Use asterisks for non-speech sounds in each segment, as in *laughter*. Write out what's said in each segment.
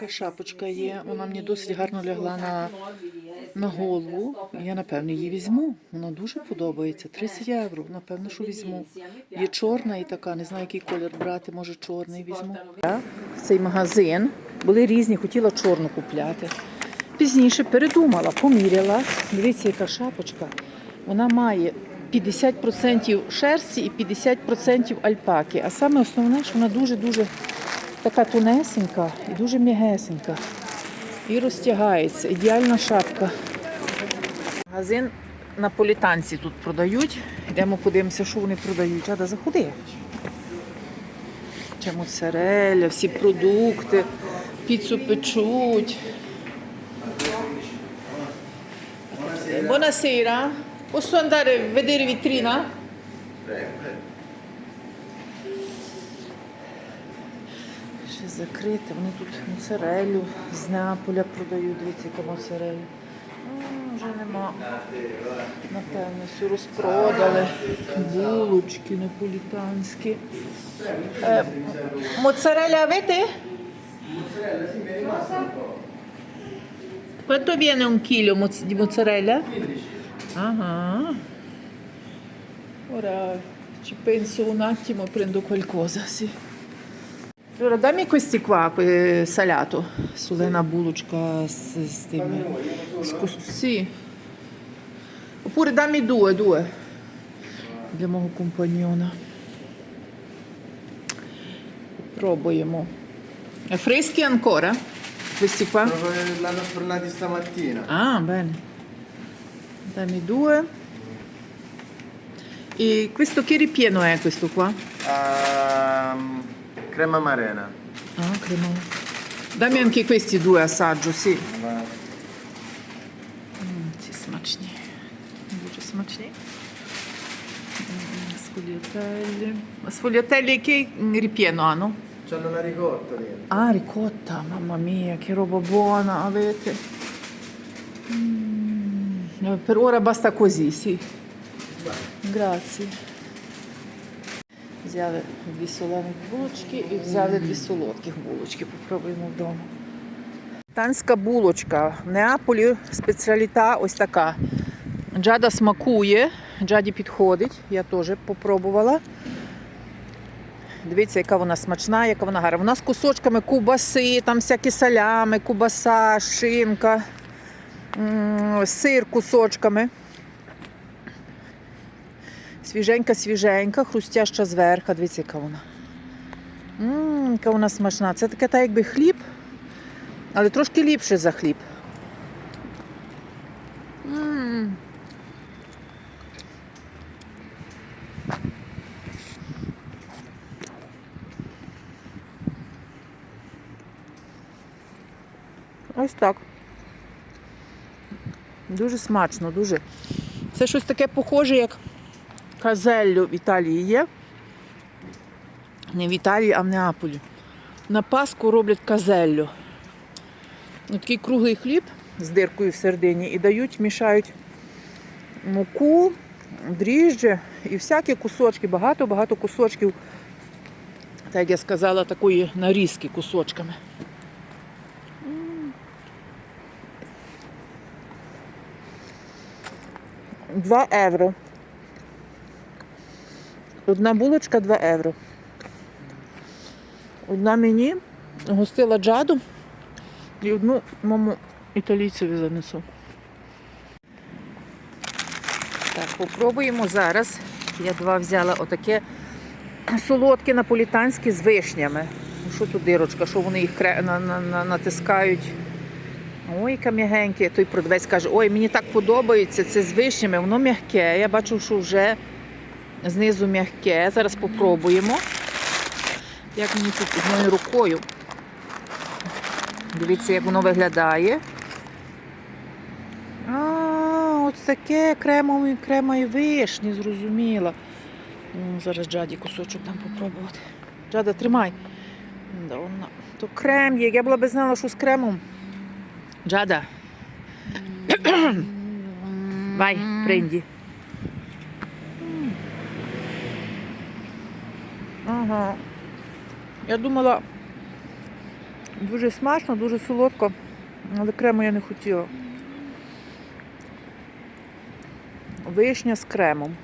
така шапочка є. Вона мені досить гарно лягла на, на голову. Я напевно її візьму. Вона дуже подобається. 30 євро. Напевно, що візьму. Є чорна і така, не знаю, який колір брати, може чорний візьму. Цей магазин були різні, хотіла чорну купляти. Пізніше передумала, поміряла. Дивіться, яка шапочка. Вона має 50% шерсті і 50% альпаки. А саме основне, що вона дуже-дуже така тонесенька і дуже м'ягесенька. І розтягається. Ідеальна шапка. Магазин наполітанці тут продають. Йдемо подивимося, що вони продають. Ада, заходи. Чи моцареля, всі продукти, піцу печуть. Buonasera, posso andare a vedere vitrina? Ще закрите, вони тут моцарелю з Неаполя продають, дивіться, яка моцарелля. М, Вже нема. Напевно, все розпродали. Булочки наполітанські. Е, моцарелля avete? Quanto viene un chilo di mozzarella? Ah, ora ci penso un attimo e prendo qualcosa, sì. Allora dammi questi qua, que- salato, solena bulочка з, з тими. З кус- sì. Oppure dammi due, due. Для мого компаньйона. Пробуємо. Е, Freschi ancora? Questi qua? L'hanno sfornati stamattina. Ah, bene. Dammi due. E questo che ripieno è questo qua? Ehm, crema marena. Ah, crema. Dammi anche questi due assaggio, sì. Mm, ci smacznie. Dużo smacznie. Sfogliatelli. Sfogliatelli che mm, ripieno hanno? C'hanno una ricotta dentro. Ah, ricotta, mamma mia, che roba buona avete. Mm, per ora basta così, sì. Beh. Grazie. Взяли дві солені булочки і взяли дві солодких булочки. Попробуємо вдома. Танська булочка. В Неаполі спеціаліта ось така. Джада смакує, джаді підходить. Я теж попробувала. Дивіться, яка вона смачна, яка вона гарна. Вона з кусочками кубаси, там всякі салями, кубаса, шинка, сир кусочками. Свіженька, свіженька, хрустяща зверху. Дивіться, яка вона. М, яка вона смачна. Це таке так, якби хліб, але трошки ліпше за хліб. Ось так. Дуже смачно, дуже. Це щось таке похоже, як казеллю в Італії є. Не в Італії, а в Неаполі. На Пасху роблять казеллю. Ну, Такий круглий хліб з диркою всередині і дають, мішають муку, дріжджі і всякі кусочки, багато-багато кусочків. Так як я сказала, такої нарізки кусочками. 2 евро. Одна булочка 2 евро. Одна мені гостила джаду і одну маму італійцеві занесу. Так, попробуємо зараз. Я два взяла отаке солодке наполітанське з вишнями. Ну, Що тут дирочка, що вони їх натискають. Ой, яке. Той продавець каже, ой, мені так подобається, це з вишнями, воно м'яке. Я бачу, що вже знизу м'яке. Зараз попробуємо. Як мені тут одною рукою. Дивіться, як воно виглядає. А, от таке кремові, кремові вишні, зрозуміла. Ну, зараз Джаді кусочок дам попробувати. Джада, тримай. То крем є. Я була би знала, що з кремом. Giada. Vai, prendi. Ага. Я думала, Дуже смачно, дуже солодко, але крему я не хотіла. Вишня з кремом.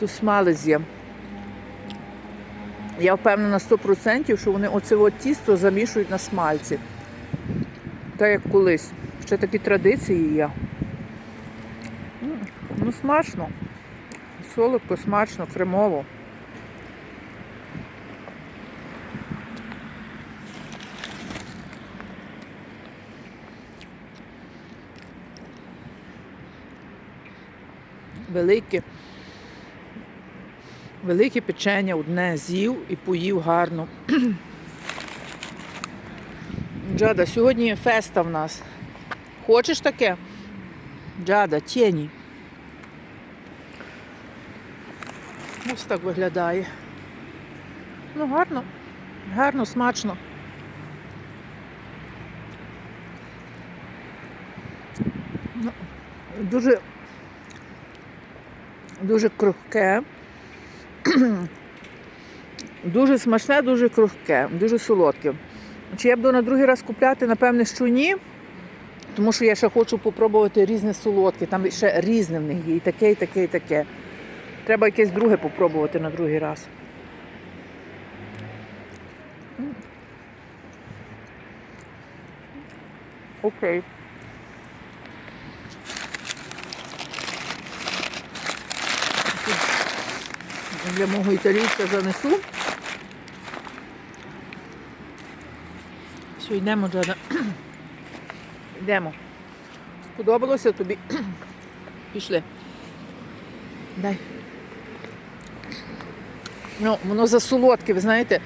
Тут смалець є. Я впевнена 100%, що вони оце от тісто замішують на смальці. Так як колись. Ще такі традиції є. Ну, смачно. Солодко, смачно, кремово. Велике. Велике печення одне з'їв і поїв гарно. *clears throat* Джада, сьогодні феста в нас. Хочеш таке? Джада, тіні. Ось так виглядає. Ну, гарно, гарно, смачно. Ну, Дуже, дуже крухке. *clears throat* Дуже смачне, дуже крухке, дуже солодке. Чи я буду на другий раз купляти, напевне, що ні. Тому що я ще хочу попробувати різне солодке. Там ще різне в них є. І таке, і таке, і таке. Треба якесь друге попробувати на другий раз. Окей. Для мого італійця занесу. Все, йдемо, Джада. Йдемо. Сподобалося тобі? Пішли. Дай. Ну, воно засолодке, ви знаєте.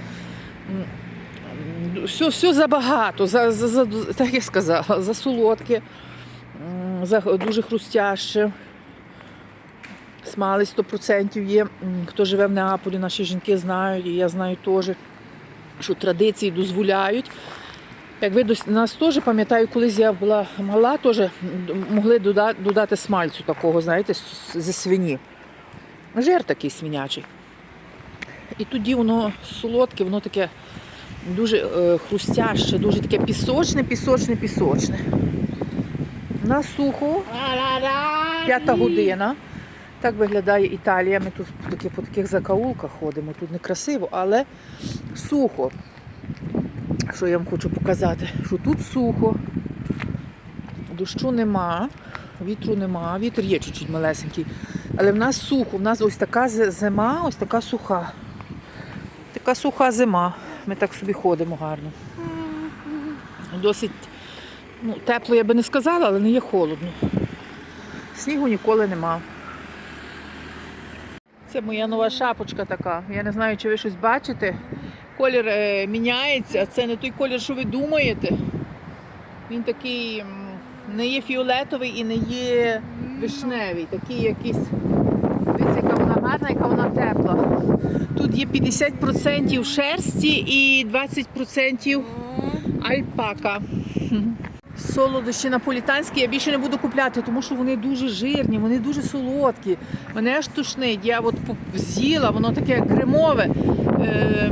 Все, все забагато, за, за, за, так я сказала, засолодке, за, дуже хрустяще. Смалець 100% є. Хто живе в Неаполі, наші жінки знають, і я знаю теж, що традиції дозволяють. Як ви нас теж пам'ятаю, колись я була мала, теж могли додати смальцю такого, знаєте, зі свині. Жир такий свинячий. І тоді воно солодке, воно таке дуже е, хрустяще, дуже таке пісочне, пісочне, пісочне. На сухо, п'ята година. Так виглядає Італія. Ми тут таки, по таких закаулках ходимо. Тут не красиво, але сухо. Що я вам хочу показати? Що тут сухо, дощу нема, вітру нема, вітер є чуть-чуть малесенький. Але в нас сухо, в нас ось така зима, ось така суха. Така суха зима. Ми так собі ходимо гарно. Досить ну, тепло, я би не сказала, але не є холодно. Снігу ніколи нема. Це моя нова шапочка така. Я не знаю, чи ви щось бачите. Колір е, міняється, це не той колір, що ви думаєте. Він такий не є фіолетовий і не є вишневий. Такий якийсь. Дивіться, яка вона гарна, яка вона тепла. Тут є 50% шерсті і 20% альпака. Солодощі наполітанські я більше не буду купляти, тому що вони дуже жирні, вони дуже солодкі. Мене аж тушнить. Я от з'їла, воно таке кремове. Е,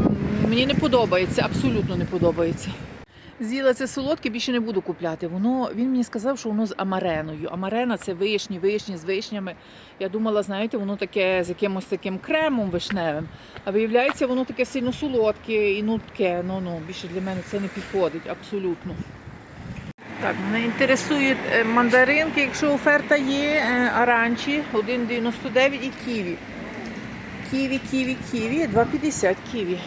мені не подобається, абсолютно не подобається. З'їла це солодке, більше не буду купляти. Воно він мені сказав, що воно з амареною. Амарена це вишні, вишні з вишнями. Я думала, знаєте, воно таке з якимось таким кремом вишневим. А виявляється, воно таке сильно солодке і нутке. Ну ну більше для мене це не підходить абсолютно. Так, мене інтересують е, мандаринки, якщо оферта є, е, аранчі 1,99 і ківі. Ківі, ківі, ківі, 2,50 ківі.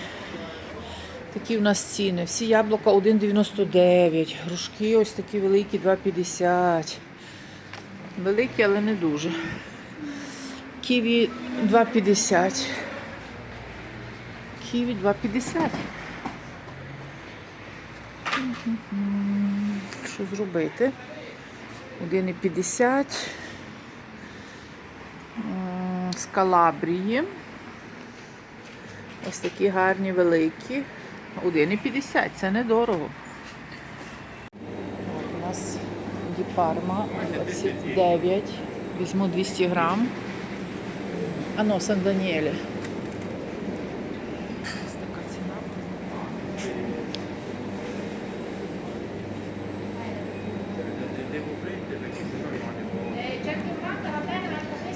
Такі в нас ціни. Всі яблука 1,99. Грушки ось такі великі 2,50. Великі, але не дуже. Ківі 2,50. Ківі 2,50. Що зробити? 1,50. М, З Калабрії. Ось такі гарні великі. 1,50, це недорого. У нас діпарма 29. Візьму 200 грам. Ано, ну, Сан Даніелі.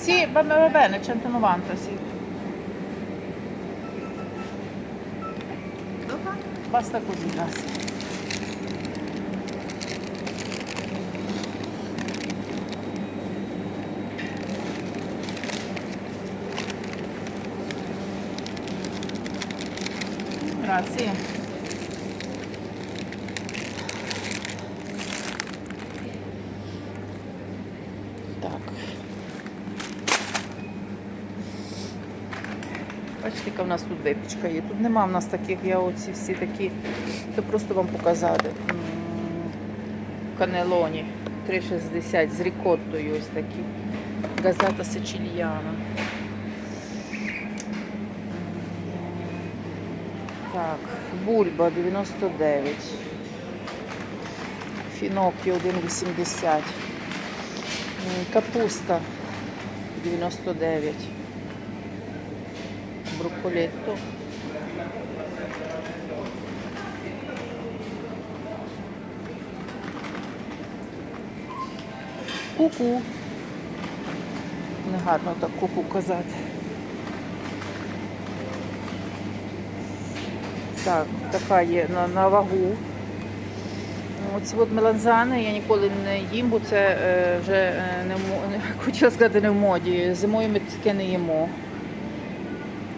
Sì, va bene, 190, sì. Basta cozinhar assim. Grazie. Бачите, яка в нас тут випічка є. Тут нема в нас таких, я оці всі такі, то просто вам показати. Канелоні 3,60 з рікоттою ось такі. Газата Сичильяна. Так, бульба 99. Фінокіо 1,80. Капуста 99. Брокколетто. Ку-ку. Негарно так ку-ку казати. Так, така є на, на вагу. Оці от меланзани я ніколи не їм, бо це е, вже е, не, не *laughs* хотіла сказати не в моді. Зимою ми таке не їмо.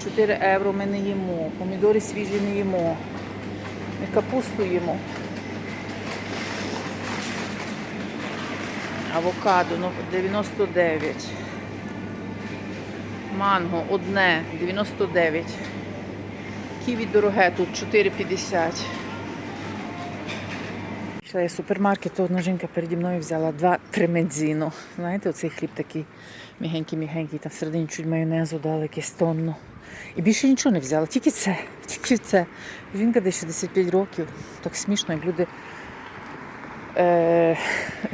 4 євро ми не їмо. Помідори свіжі не їмо. Ми капусту їмо. Авокадо ну, 99. Манго одне 99. Ківі дороге тут 4,50. Пішла я в супермаркет, одна жінка переді мною взяла два тремедзіно. Знаєте, оцей хліб такий мігенький-мігенький, там всередині чуть майонезу дали якесь тонну. І більше нічого не взяла, тільки це, *laughs* тільки це. Жінка десь 65 років. Так смішно, як люди, е,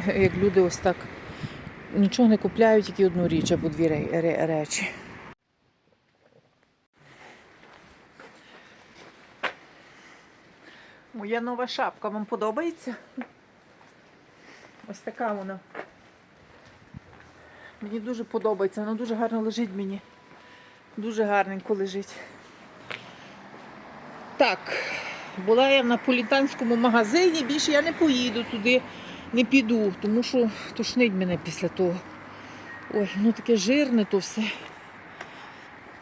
*laughs* як люди ось так нічого не купляють, тільки одну річ або дві ре- ре- речі. Моя нова шапка вам подобається? Ось така вона. Мені дуже подобається, вона дуже гарно лежить мені. Дуже гарненько лежить. Так, була я в наполітанському магазині, більше я не поїду туди, не піду, тому що тошнить мене після того. Ой, ну таке жирне то все.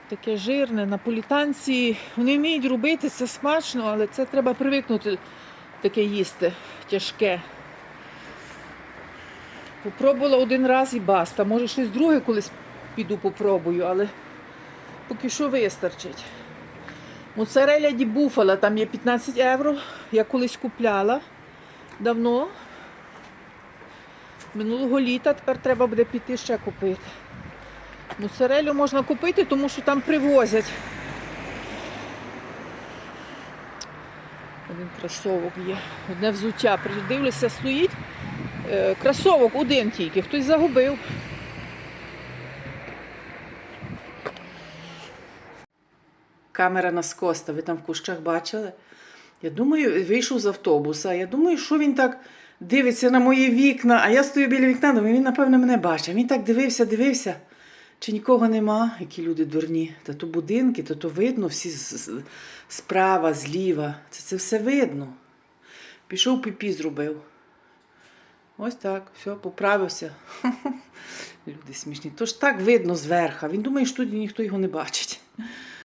Таке жирне. Наполітанці вони вміють робити це смачно, але це треба привикнути таке їсти тяжке. Попробувала один раз і баста. Може щось друге колись піду попробую, але поки що вистачить. Моцареля ді буфала, там є 15 євро. Я колись купляла давно. Минулого літа тепер треба буде піти ще купити. Моцарелю можна купити, тому що там привозять. Один кросовок є. Одне взуття. Придивлюся, стоїть. Е, Кросовок один тільки, хтось загубив. Камера на скоста, ви там в кущах бачили? Я думаю, вийшов з автобуса. Я думаю, що він так дивиться на мої вікна, а я стою біля вікна, думаю, він, напевно, мене бачить. Він так дивився, дивився, чи нікого нема, які люди дурні. Та то будинки, то то видно, всі справа, зліва. Це, це все видно. Пішов піпі зробив. Ось так, все, поправився. *laughs* Люди смішні. Тож так видно зверха. Він думає, що тут ніхто його не бачить.